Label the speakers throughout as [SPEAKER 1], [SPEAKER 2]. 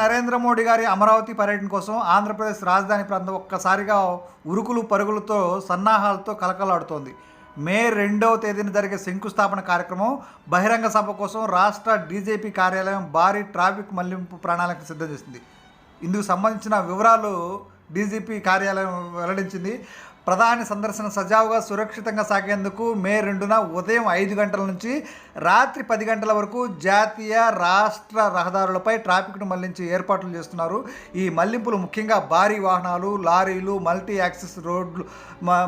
[SPEAKER 1] నరేంద్ర మోడీ గారి అమరావతి పర్యటన కోసం ఆంధ్రప్రదేశ్ రాజధాని ప్రాంతం ఒక్కసారిగా ఉరుకులు పరుగులతో సన్నాహాలతో కలకలాడుతోంది. మే రెండవ తేదీన జరిగే శంకుస్థాపన కార్యక్రమం బహిరంగ సభ కోసం రాష్ట్ర డీజేపీ కార్యాలయం భారీ ట్రాఫిక్ మళ్ళింపు ప్రణాళిక సిద్ధం చేసింది. ఇందుకు సంబంధించిన వివరాలు డీజీపీ కార్యాలయం వెల్లడించింది. ప్రధాని సందర్శన సజావుగా సురక్షితంగా సాగేందుకు మే రెండున ఉదయం ఐదు గంటల నుంచి రాత్రి పది గంటల వరకు జాతీయ రాష్ట్ర రహదారులపై ట్రాఫిక్ను మళ్ళించి ఏర్పాట్లు చేస్తున్నారు. ఈ మళ్ళింపులు ముఖ్యంగా భారీ వాహనాలు లారీలు మల్టీ యాక్సెస్ రోడ్లు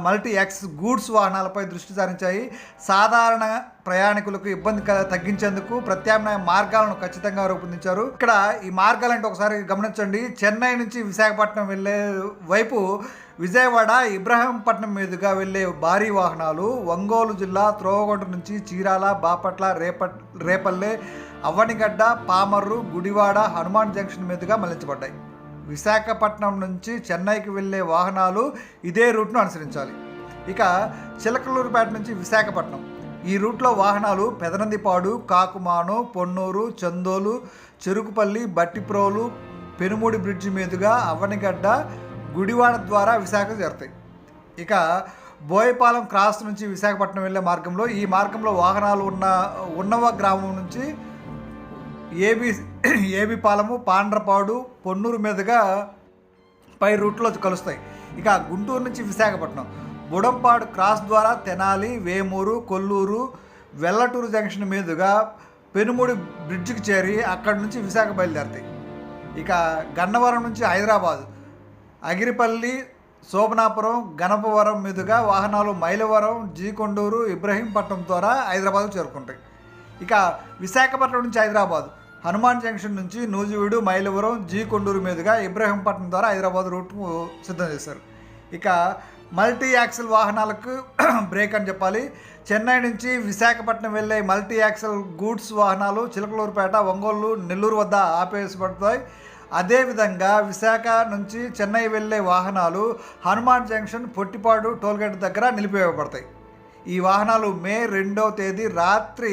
[SPEAKER 1] మల్టీ యాక్సెస్ గూడ్స్ వాహనాలపై దృష్టి సారించాయి. సాధారణ ప్రయాణికులకు ఇబ్బంది క- తగ్గించేందుకు ప్రత్యామ్నాయ మార్గాలను ఖచ్చితంగా రూపొందించారు. ఇక్కడ ఈ మార్గాలంటే ఒకసారి గమనించండి. చెన్నై నుంచి విశాఖపట్నం వెళ్ళే వైపు విజయవాడ ఇబ్రహీంపట్నం మీదుగా వెళ్ళే భారీ వాహనాలు ఒంగోలు జిల్లా త్రోవగొండ నుంచి చీరాల బాపట్ల రేపట్ రేపల్లె అవ్వనిగడ్డ పామర్రు గుడివాడ హనుమాన్ జంక్షన్ మీదుగా మళ్ళించబడ్డాయి. విశాఖపట్నం నుంచి చెన్నైకి వెళ్ళే వాహనాలు ఇదే రూట్ను అనుసరించాలి. ఇక చిలకలూరుపేట నుంచి విశాఖపట్నం. ఈ రూట్లో వాహనాలు పెదనందిపాడు కాకుమాను పొన్నూరు చందోలు చెరుకుపల్లి బట్టిప్రోలు పెనుమూడి బ్రిడ్జి మీదుగా అవ్వనిగడ్డ గుడివాడ ద్వారా విశాఖ చేరుతాయి. ఇక బోయపాలెం క్రాస్ నుంచి విశాఖపట్నం వెళ్ళే మార్గంలో ఈ మార్గంలో వాహనాలు ఉన్న ఉన్నవ గ్రామం నుంచి ఏబి ఏబి పాలము పాండ్రపాడు పొన్నూరు మీదుగా పై రూట్లో కలుస్తాయి. ఇక గుంటూరు నుంచి విశాఖపట్నం. బుడంపాడు క్రాస్ ద్వారా తెనాలి వేమూరు కొల్లూరు వెల్లటూరు జంక్షన్ మీదుగా పెనుమూడి బ్రిడ్జికి చేరి అక్కడి నుంచి విశాఖ బయలుదేరుతాయి. ఇక గన్నవరం నుంచి హైదరాబాద్ అగిరిపల్లి శోభనాపురం గణపవరం మీదుగా వాహనాలు మైలవరం జీకొండూరు ఇబ్రహీంపట్నం ద్వారా హైదరాబాద్ చేరుకుంటాయి. ఇక విశాఖపట్నం నుంచి హైదరాబాద్ హనుమాన్ జంక్షన్ నుంచి నూజివీడు మైలవరం జీ కొండూరు మీదుగా ఇబ్రహీంపట్నం ద్వారా హైదరాబాద్ రూట్ సిద్ధం చేశారు. ఇక మల్టీ యాక్సిల్ వాహనాలకు బ్రేక్ అని చెప్పాలి. చెన్నై నుంచి విశాఖపట్నం వెళ్ళే మల్టీ యాక్సిల్ గూడ్స్ వాహనాలు చిలకలూరుపేట ఒంగోలు నెల్లూరు వద్ద ఆపేసిపడతాయి అదేవిధంగా విశాఖ నుంచి చెన్నై వెళ్ళే వాహనాలు హనుమాన్ జంక్షన్ పొట్టిపాడు టోల్గేట్ దగ్గర నిలిపివేయబడతాయి. ఈ వాహనాలు మే రెండవ తేదీ రాత్రి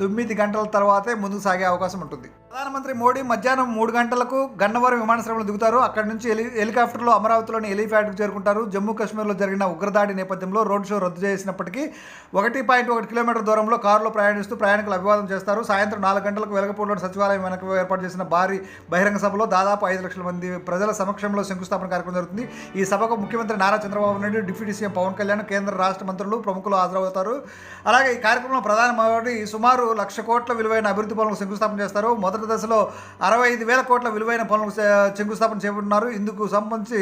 [SPEAKER 1] తొమ్మిది గంటల తర్వాతే ముందుకు సాగే అవకాశం ఉంటుంది. ప్రధానమంత్రి మోడీ మధ్యాహ్నం మూడు గంటలకు గన్నవరం విమానాశ్రయంలో దిగుతారు. అక్కడి నుంచి హెలి హెలికాప్టర్లో అమరావతిలోని హెలిప్యాడ్కు చేరుకుంటారు. జమ్మూ కాశ్మీర్లో జరిగిన ఉగ్రదాడి నేపథ్యంలో రోడ్ షో రద్దు చేసినప్పటికీ ఒకటి పాయింట్ ఒకటి కిలోమీటర్ దూరంలో కారులో ప్రయాణిస్తూ ప్రయాణికులు అభివాదం చేస్తారు. సాయంత్రం నాలుగు గంటలకు వెలగపూడిలోని సచివాలయం వెనక ఏర్పాటు చేసిన భారీ బహిరంగ సభలో దాదాపు ఐదు లక్షల మంది ప్రజల సమక్షంలో శంకుస్థాపన కార్యక్రమం జరుగుతుంది. ఈ సభకు ముఖ్యమంత్రి నారా చంద్రబాబు నాయుడు డిప్యూటీ సీఎం పవన్ కళ్యాణ్ కేంద్ర రాష్ట్ర మంత్రులు ప్రముఖులు హాజరవుతారు. అలాగే ఈ కార్యక్రమంలో ప్రధాన మోడీ సుమారు లక్ష కోట్ల విలువైన అభివృద్ధి పనులకు శంకుస్థాపన చేస్తారు. మొదటి దశలో అరవై ఐదు వేల కోట్ల విలువైన పనులకు శంకుస్థాపన చేపడుతున్నారు ఇందుకు సంబంధించి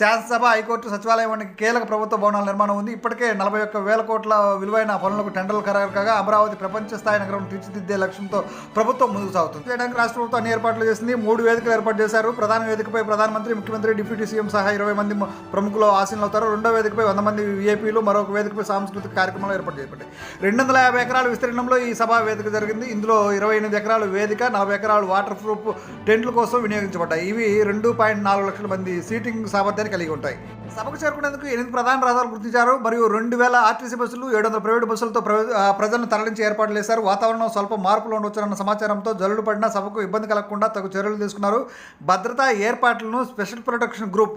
[SPEAKER 1] శాసనసభ హైకోర్టు సచివాలయం వంటి కీలక ప్రభుత్వ భవనాల నిర్మాణం ఉంది. ఇప్పటికే నలభై ఒక్క వేల కోట్ల విలువైన పనులకు టెండర్లు ఖరారు కాగా అమరావతి ప్రపంచ స్థాయి నగరం తీర్చిదిద్దే లక్ష్యంతో ప్రభుత్వం ముందుకు సాగుతుంది. చేయడానికి రాష్ట్ర ప్రభుత్వం అన్ని ఏర్పాట్లు చేసింది. మూడు వేదికలు ఏర్పాటు చేశారు. ప్రధాన వేదికపై ప్రధానమంత్రి ముఖ్యమంత్రి డిప్యూటీ సీఎం సహా ఇరవై మంది ప్రముఖులు ఆసీనులు అవుతారు. రెండో వేదికపై వంద మంది విఐపీలు మరొక వేదికపై సాంస్కృతిక కార్యక్రమాలు ఏర్పాటు చేయబడ్డాయి. రెండు వందల యాభై ఎకరాల విస్తీర్ణంలో ఈ సభ వేదిక జరిగింది. ఇందులో ఇరవై ఎనిమిది ఎకరాలు వేదిక నలభై ఎకరాలు వాటర్ ప్రూఫ్ టెంట్ల కోసం వినియోగించబడ్డాయి. ఇవి రెండు పాయింట్ నాలుగు లక్షల మంది సీటింగ్ సామర్థ్యాన్ని కలిగి ఉంటాయి. సభకు చేరుకునేందుకు ఎనిమిది ప్రధాన రహదారులు గుర్తించారు. మరియు రెండు వేల ఆర్టీసీ బస్సులు ఏడు వందల ప్రైవేటు బస్సులతో ప్రజలను తరలించి ఏర్పాట్లు చేశారు. వాతావరణం స్వల్ప మార్పులు ఉండవచ్చునన్న సమాచారంతో జల్లులు పడిన సభకు ఇబ్బంది కలగకుండా తగు చర్యలు తీసుకున్నారు. భద్రతా ఏర్పాట్లను స్పెషల్ ప్రొటెక్షన్ గ్రూప్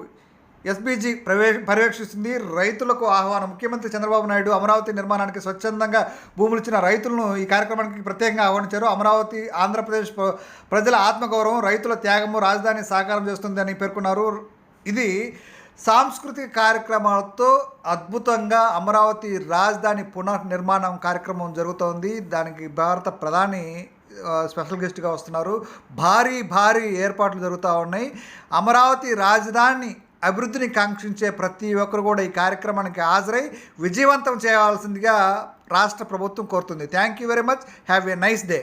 [SPEAKER 1] ఎస్బీజీ ప్రవే పర్యవేక్షిస్తుంది. రైతులకు ఆహ్వానం. ముఖ్యమంత్రి చంద్రబాబు నాయుడు అమరావతి నిర్మాణానికి స్వచ్ఛందంగా భూములు ఇచ్చిన రైతులను ఈ కార్యక్రమానికి ప్రత్యేకంగా ఆహ్వానించారు. అమరావతి ఆంధ్రప్రదేశ్ ప్రజల ఆత్మగౌరవం రైతుల త్యాగము రాజధాని సాకారం చేస్తుందని పేర్కొన్నారు. ఇది సాంస్కృతిక కార్యక్రమాలతో అద్భుతంగా అమరావతి రాజధాని పునర్నిర్మాణం కార్యక్రమం జరుగుతోంది. దానికి భారత ప్రధాని స్పెషల్ గెస్ట్గా వస్తున్నారు. భారీ భారీ ఏర్పాట్లు జరుగుతూ ఉన్నాయి. అమరావతి రాజధాని అభివృద్ధిని కాంక్షించే ప్రతి ఒక్కరు కూడా ఈ కార్యక్రమానికి హాజరై విజయవంతం చేయవలసిందిగా రాష్ట్ర ప్రభుత్వం కోరుతుంది. Thank you very much have a nice day